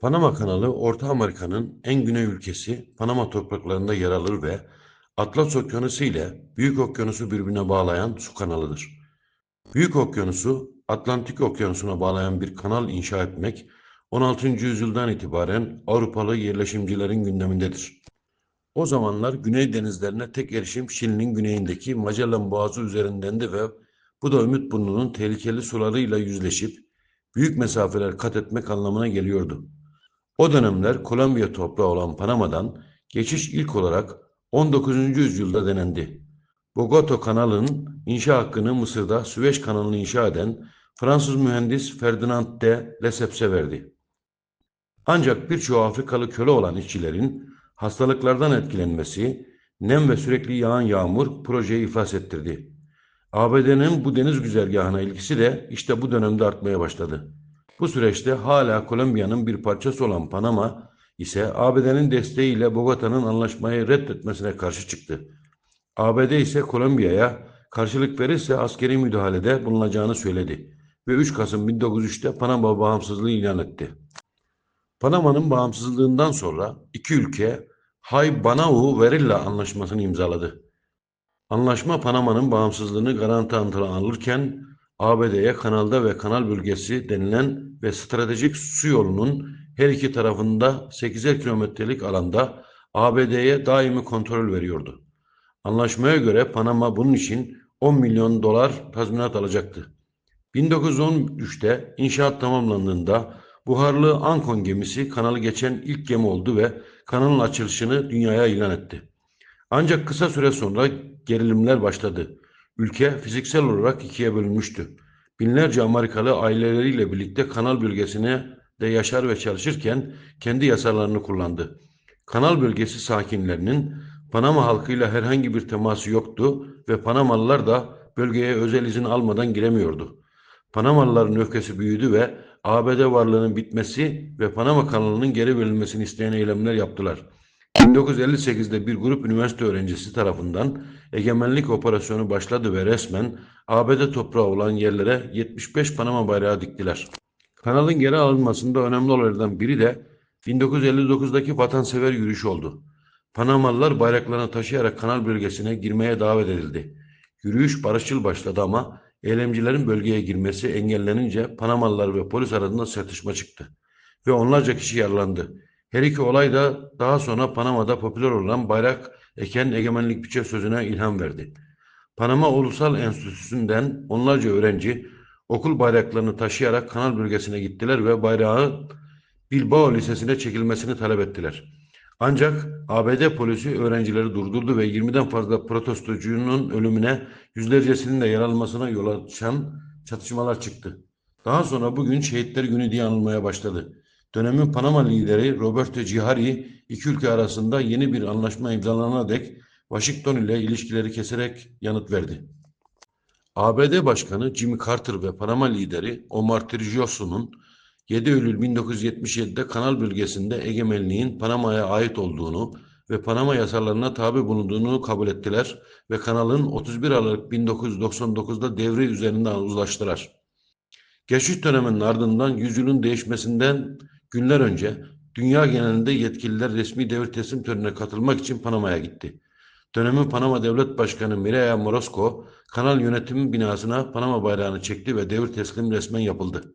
Panama Kanalı, Orta Amerika'nın en güney ülkesi Panama topraklarında yer alır ve Atlas Okyanusu ile Büyük Okyanus'u birbirine bağlayan su kanalıdır. Büyük Okyanus'u Atlantik Okyanusu'na bağlayan bir kanal inşa etmek 16. yüzyıldan itibaren Avrupalı yerleşimcilerin gündemindedir. O zamanlar güney denizlerine tek erişim Şili'nin güneyindeki Magellan Boğazı üzerindendi ve bu da Ümitburnu'nun tehlikeli sularıyla yüzleşip büyük mesafeler kat etmek anlamına geliyordu. O dönemler Kolombiya toprağı olan Panama'dan geçiş ilk olarak 19. yüzyılda denendi. Bogota Kanalı'nın inşa hakkını Mısır'da Süveyş Kanalı'nı inşa eden Fransız mühendis Ferdinand de Lesseps verdi. Ancak birçoğu Afrikalı köle olan işçilerin hastalıklardan etkilenmesi, nem ve sürekli yağan yağmur projeyi iflas ettirdi. ABD'nin bu deniz güzergahına ilgisi de işte bu dönemde artmaya başladı. Bu süreçte hala Kolombiya'nın bir parçası olan Panama ise ABD'nin desteğiyle Bogota'nın anlaşmayı reddetmesine karşı çıktı. ABD ise Kolombiya'ya karşılık verirse askeri müdahalede bulunacağını söyledi ve 3 Kasım 1903'te Panama bağımsızlığı ilan etti. Panama'nın bağımsızlığından sonra iki ülke Hay-Banao Verilla Anlaşması'nı imzaladı. Anlaşma Panama'nın bağımsızlığını garanti altına alırken ABD'ye kanalda ve kanal bölgesi denilen ve stratejik su yolunun her iki tarafında 8'er kilometrelik alanda ABD'ye daimi kontrol veriyordu. Anlaşmaya göre Panama bunun için 10 milyon dolar tazminat alacaktı. 1913'te inşaat tamamlandığında buharlı Ankon gemisi kanalı geçen ilk gemi oldu ve kanalın açılışını dünyaya ilan etti. Ancak kısa süre sonra gerilimler başladı. Ülke fiziksel olarak ikiye bölünmüştü. Binlerce Amerikalı aileleriyle birlikte kanal bölgesine de yaşar ve çalışırken kendi yasalarını kullandı. Kanal bölgesi sakinlerinin Panama halkıyla herhangi bir teması yoktu ve Panamalılar da bölgeye özel izin almadan giremiyordu. Panamalıların öfkesi büyüdü ve ABD varlığının bitmesi ve Panama kanalının geri verilmesini isteyen eylemler yaptılar. 1958'de bir grup üniversite öğrencisi tarafından egemenlik operasyonu başladı ve resmen ABD toprağı olan yerlere 75 Panama bayrağı diktiler. Kanalın geri alınmasında önemli olaylardan biri de 1959'daki vatansever yürüyüş oldu. Panamalılar bayraklarını taşıyarak kanal bölgesine girmeye davet edildi. Yürüyüş barışçıl başladı ama eylemcilerin bölgeye girmesi engellenince Panamalılar ve polis arasında çatışma çıktı ve onlarca kişi yaralandı. Her iki olay da daha sonra Panama'da popüler olan bayrak eken egemenlik biçe sözüne ilham verdi. Panama Ulusal Enstitüsü'nden onlarca öğrenci okul bayraklarını taşıyarak kanal bölgesine gittiler ve bayrağın Bilbao Lisesi'ne çekilmesini talep ettiler. Ancak ABD polisi öğrencileri durdurdu ve 20'den fazla protestocunun ölümüne yüzlercesinin de yaralmasına yol açan çatışmalar çıktı. Daha sonra bugün Şehitler Günü diye anılmaya başladı. Dönemin Panama lideri Roberto Cihari iki ülke arasında yeni bir anlaşma imzalanana dek Washington ile ilişkileri keserek yanıt verdi. ABD Başkanı Jimmy Carter ve Panama lideri Omar Trijoso'nun 7 Eylül 1977'de kanal bölgesinde egemenliğin Panama'ya ait olduğunu ve Panama yasalarına tabi bulunduğunu kabul ettiler ve kanalın 31 Aralık 1999'da devri üzerinde uzlaştılar. Geçiş döneminin ardından yüzyılın değişmesinden günler önce dünya genelinde yetkililer resmi devir teslim törenine katılmak için Panama'ya gitti. Dönemin Panama Devlet Başkanı Mireya Morosco kanal yönetimi binasına Panama bayrağını çekti ve devir teslim resmen yapıldı.